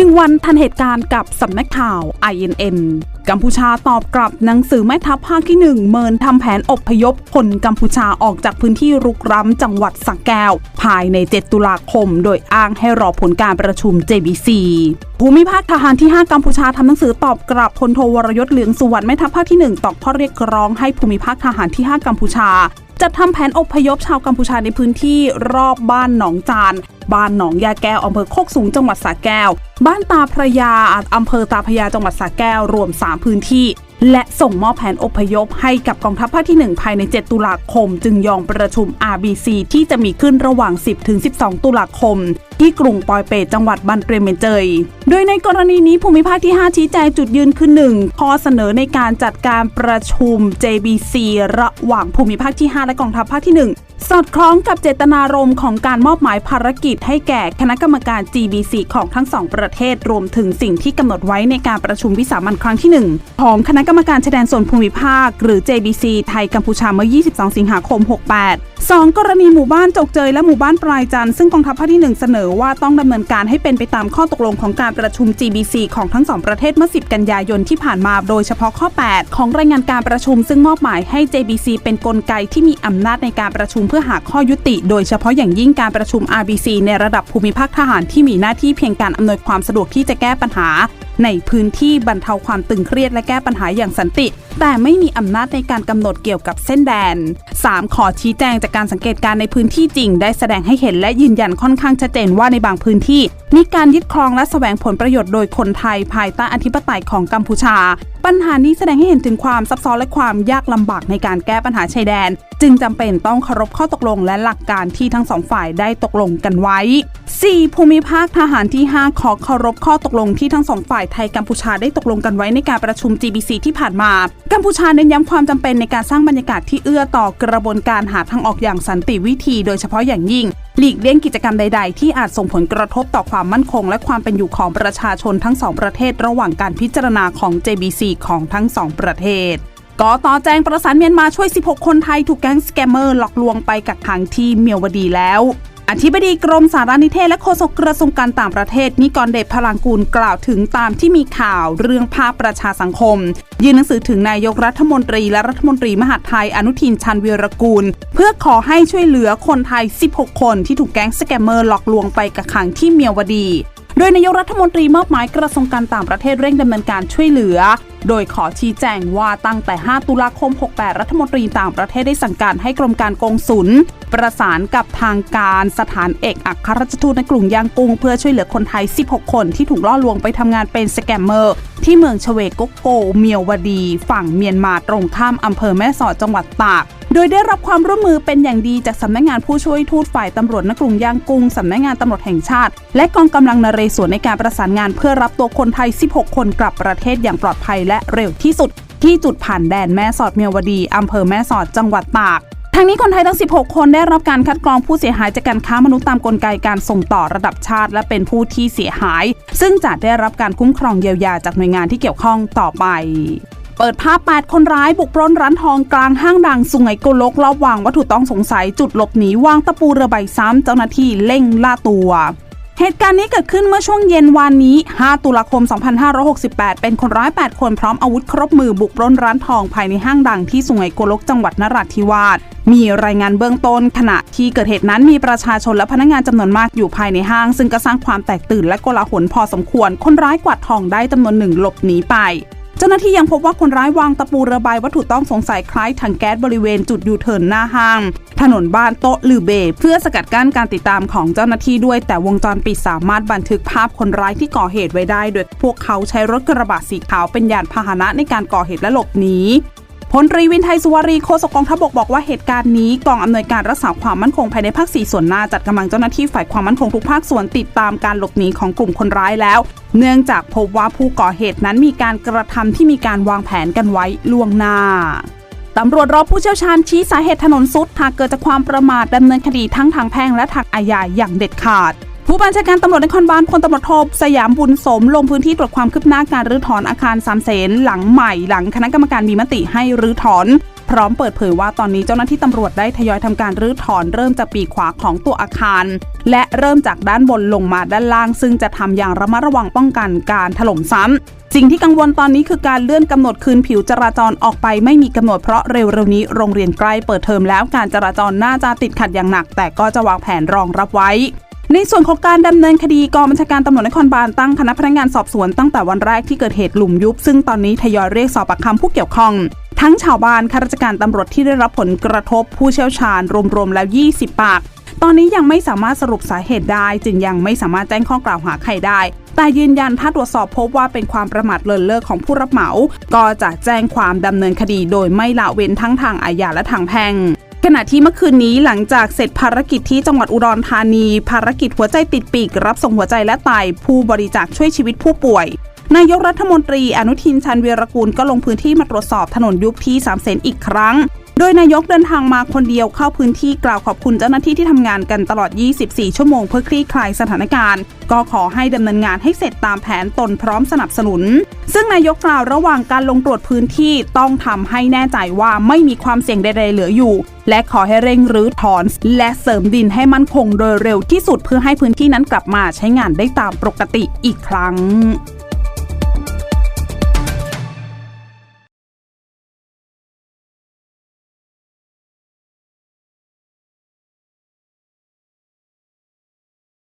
หนึ่งวันทันเหตุการณ์กับสำนักข่าว INN กัมพูชาตอบกลับหนังสือแม่ทัพภาคที่ 1 เมินทำแผนอบพยพคนกัมพูชาออกจากพื้นที่รุกร้ำจังหวัดสักแก้ว ภายใน 7 ตุลาคม โดยอ้างให้รอผลการประชุม JBC ภูมิภาคทหารที่ 5 กัมพูชาทำหนังสือตอบกลับพลโทวรยศเหลืองสุวรรณแม่ทัพภาคที่ 1 ตอบข้อเรียกร้องให้ภูมิภาคทหารที่ 5 กัมพูชาจัดทำแผนอบพยพชาวกัมพูชาในพื้นที่รอบบ้านหนองจาน บ้านหนองยาแก้วอำเภอโคกสูงจังหวัดสระแก้ว บ้านตาพระยาอำเภอตาพระยาจังหวัดสระแก้วรวม 3 พื้นที่ และส่งมอบแผนอพยพให้กับกองทัพภาคที่ 1 ภายใน 7 ตุลาคม จึงยองประชุม RBC ที่จะมีขึ้นระหว่าง 10-12 ตุลาคม ที่กรุงปอยเปตจังหวัดบันเตรเมนเจย โดยในกรณีนี้ภูมิภาคที่ 5 ชี้แจงจุดยืนคือ 1 ข้อเสนอในการจัดการประชุม JBC ระหว่างภูมิภาคที่ 5 และกองทัพภาคที่ 1สอดคล้องกับเจตนารมณ์ของการมอบหมายภารกิจให้แก่คณะกรรมการ GBC ของทั้งสองประเทศ รวมถึงสิ่งที่กำหนดไว้ในการประชุมวิสามัญครั้งที่ 1 ของคณะกรรมการชายแดนส่วนภูมิภาค หรือ JBC ไทยกัมพูชาเมื่อ 22 สิงหาคม 68 2 กรณีหมู่บ้านจกเจยและหมู่บ้านปลายจันทร์ซึ่งกองทัพภาคที่ 1 เสนอว่าต้องดำเนินการให้เป็นไปตามข้อตกลงของการประชุม GBC ของทั้งสองประเทศเมื่อ 10 กันยายนที่ผ่านมาโดยเฉพาะข้อ 8 ของรายงานการประชุมซึ่งมอบหมายให้ JBC เป็นนกลไกที่มีอำนาจในการประชุมเพื่อหาข้อยุติ โดยเฉพาะอย่างยิ่งการประชุม RBC ในระดับภูมิภาคทหารที่มีหน้าที่เพียงการอำนวยความสะดวกที่จะแก้ปัญหา ในพื้นที่บรรเทาความตึงเครียดและแก้ปัญหาอย่างสันติ แต่ไม่มีอำนาจในการกำหนดเกี่ยวกับเส้นแดน 3. ขอชี้แจงจากการสังเกตการในพื้นที่จริง ได้แสดงให้เห็นและยืนยันค่อนข้างชัดเจนว่าในบางพื้นที่ มีการยึดครองและแสวงผลประโยชน์โดยคนไทยภายใต้อธิปไตยของกัมพูชา ปัญหานี้แสดงให้เห็นถึงความซับซ้อนและความยากลำบากในการแก้ปัญหาชายแดน จึงจำเป็นต้องเคารพข้อตกลงและหลักการที่ทั้งสองฝ่ายได้ตกลงกันไว้ 4. ภูมิภาคทหารที่ 5 ขอเคารพข้อตกลงที่ทั้งสองฝ่ายไทยกัมพูชาได้ตกลงกันไว้ในการประชุม GBC ที่ผ่านมากัมพูชาเน้นย้ำความจำเป็นในการสร้างบรรยากาศที่เอื้อต่อกระบวนการหาทางออกอย่างสันติวิธี โดยเฉพาะอย่างยิ่ง หลีกเลี่ยงกิจกรรมใด ๆ ที่อาจส่งผลกระทบต่อความมั่นคง และความเป็นอยู่ของประชาชนทั้งสองประเทศ ระหว่างการพิจารณาของ JBC ของทั้งสองประเทศกอต่อแจ้งประสานเมียนมาช่วย 16 คนไทยถูกแก๊งสแกมเมอร์หลอกลวงไปกักขังที่เมียวดีแล้ว อธิบดีกรมสารนิเทศและโฆษกกระทรวงการต่างประเทศ นิกรเดชพลังกูลกล่าวถึงตามที่มีข่าวเรื่องภาพประชาสังคม ยื่นหนังสือถึงนายกรัฐมนตรีและรัฐมนตรีมหาดไทยอนุทินชันวีรกูล เพื่อขอให้ช่วยเหลือคนไทย 16 คนที่ถูกแก๊งสแกมเมอร์หลอกลวงไปกักขังที่เมียวดี โดยนายกรัฐมนตรีมอบหมายกระทรวงการต่างประเทศเร่งดำเนินการช่วยเหลือ โดยขอชี้แจงว่าตั้งแต่ 5 ตุลาคม 68 รัฐมนตรีต่างประเทศได้สั่งการให้กรมการกงสุล ประสานกับทางการสถานเอกอัครราชทูตในกรุงยางกุง เพื่อช่วยเหลือคนไทย 16 คนที่ถูกล่อลวงไปทำงานเป็นสแกมเมอร์ ที่เมืองชเวกโกโก เมียววดี ฝั่งเมียนมาตรงข้ามอำเภอแม่สอดจังหวัดตาก โดยได้รับความร่วมมือเป็นอย่างดีจากสำนักงงานผู้ช่วยทูตฝ่ายตำรวจนกรุงย่างกุ้งสำนักงงานตำรวจแห่งชาติ และกองกำลังนเรศวรในการประสานงานเพื่อรับตัวคนไทย 16 คนกลับประเทศอย่างปลอดภัยและเร็วที่สุด ที่จุดผ่านแดนแม่สอดเมียวดีอำเภอแม่สอดจังหวัดตากทั้งนี้คนไทยทั้ง 16 คนได้รับการคัดกรองผู้เสียหายจากการค้ามนุษย์ตามกลไกการส่งต่อระดับชาติ และเป็นผู้ที่เสียหาย ซึ่งจะได้รับการคุ้มครองเยียวยาจากหน่วยงานที่เกี่ยวข้องต่อไป เปิดภาพ 8 คนร้ายบุกปล้นร้านทองกลางห้างดังสุงไหงโกลกรอบวางวัตถุต้องสงสัยจุดหลบหนีวางตะปูเรือใบซ้ำเจ้าหน้าที่เร่งล่าตัวเหตุการณ์นี้เกิดขึ้นเมื่อช่วงเย็นวานนี้ 5 ตุลาคม 2568 เป็นคนร้าย 8 คนพร้อมอาวุธครบมือบุกปล้นร้านทองภายในห้างดังที่สุงไหงโกลกจังหวัดนราธิวาส มีรายงานเบื้องต้นขณะที่เกิดเหตุนั้นมีประชาชนและพนักงานจำนวนมากอยู่ภายในห้าง ซึ่งก็สร้างความแตกตื่นและโกลาหลพอสมควร คนร้ายกวาดทองได้จำนวนหนึ่งหลบหนีไป เจ้าหน้าที่ยังพบว่าคนร้ายวางตะปูระบายวัตถุต้องสงสัยคล้ายถังแก๊สบริเวณจุดยูเทิร์นหน้าห้าง ถนนบ้านโต๊ะลือเบ เพื่อสกัดกั้นการติดตามของเจ้าหน้าที่ด้วย แต่วงจรปิดสามารถบันทึกภาพคนร้ายที่ก่อเหตุไว้ได้ โดยพวกเขาใช้รถกระบะสีขาวเป็นยานพาหนะในการก่อเหตุและหลบหนี พลตรีวินไทยสุวารีโฆษกองทัพบกบอกว่าเหตุการณ์นี้กองอำนวยการรักษาความมั่นคงภายในภาค 4 ส่วนหน้าจัดกำลังเจ้าหน้าที่ฝ่ายความมั่นคงทุกภาคส่วนติดตามการหลบหนีของกลุ่มคนร้ายแล้ว เนื่องจากพบว่าผู้ก่อเหตุนั้นมีการกระทำที่มีการวางแผนกันไว้ล่วงหน้าตำรวจรอผู้เชี่ยวชาญชี้สาเหตุถนนสุดหากเกิดจากความประมาทดำเนินคดีทั้งทางแพ่งและทางอาญาอย่างเด็ดขาด ผู้บัญชาการตำรวจนครบาลพลตำรวจโทสยามบุญสม ลงพื้นที่ตรวจความคืบหน้าการรื้อถอนอาคารสามเสนหลังใหม่หลังคณะกรรมการมีมติให้รื้อถอนพร้อมเปิดเผยว่าตอนนี้เจ้าหน้าที่ตำรวจได้ทยอยทำการรื้อถอนเริ่มจากปีกขวาของตัวอาคาร และเริ่มจากด้านบนลงมาด้านล่าง ซึ่งจะทำอย่างระมัดระวังป้องกันการถล่มซ้ำสิ่งที่กังวลตอนนี้คือการเลื่อนกำหนดคืนผิวจราจรออกไปไม่มีกำหนดเพราะเร็วๆนี้โรงเรียนใกล้เปิดเทอมแล้วการจราจรน่าจะติดขัดอย่างหนัก แต่ก็จะวางแผนรองรับไว้ ในส่วนของการดำเนินคดีกองบัญชาการตำรวจนครบาลตั้งคณะพนักงานสอบสวนตั้งแต่วันแรกที่เกิดเหตุหลุมยุบ ซึ่งตอนนี้ทยอยเรียกสอบปากคำผู้เกี่ยวข้อง ทั้งชาวบ้านข้าราชการตำรวจที่ได้รับผลกระทบผู้เชี่ยวชาญรวมๆแล้ว 20 ปาก ตอนนี้ยังไม่สามารถสรุปสาเหตุได้ จึงยังไม่สามารถแจ้งข้อกล่าวหาใครได้ แต่ยืนยันถ้าตรวจสอบพบว่าเป็นความประมาทเลินเล่อของผู้รับเหมา ก็จะแจ้งความดำเนินคดี โดยไม่ละเว้นทั้งทางอาญาและทางแพ่ง ขณะที่เมื่อคืนนี้หลังจากเสร็จภารกิจที่จังหวัดอุดรธานี ภารกิจหัวใจติดปีก รับส่งหัวใจและไตผู้บริจาคช่วยชีวิตผู้ป่วย นายกรัฐมนตรีอนุทินชันเวีรกูลก็ลงพื้นที่มาตรวจสอบถนนยุบที่สามเสนอีกครั้ง โดยนายกเดินทางมาคนเดียวเข้าพื้นที่กล่าวขอบคุณเจ้าหน้าที่ที่ทำงานกันตลอด 24 ชั่วโมงเพื่อคลี่คลายสถานการณ์ ก็ขอให้ดำเนินงานให้เสร็จตามแผนตนพร้อมสนับสนุน ซึ่งนายกกล่าวระหว่างการลงตรวจพื้นที่ต้องทำให้แน่ใจว่าไม่มีความเสี่ยงใดๆเหลืออยู่ และขอให้เร่งรื้อถอน และเสริมดินให้มั่นคงโดยเร็วที่สุดเพื่อให้พื้นที่นั้นกลับมาใช้งานได้ตามปกติอีกครั้ง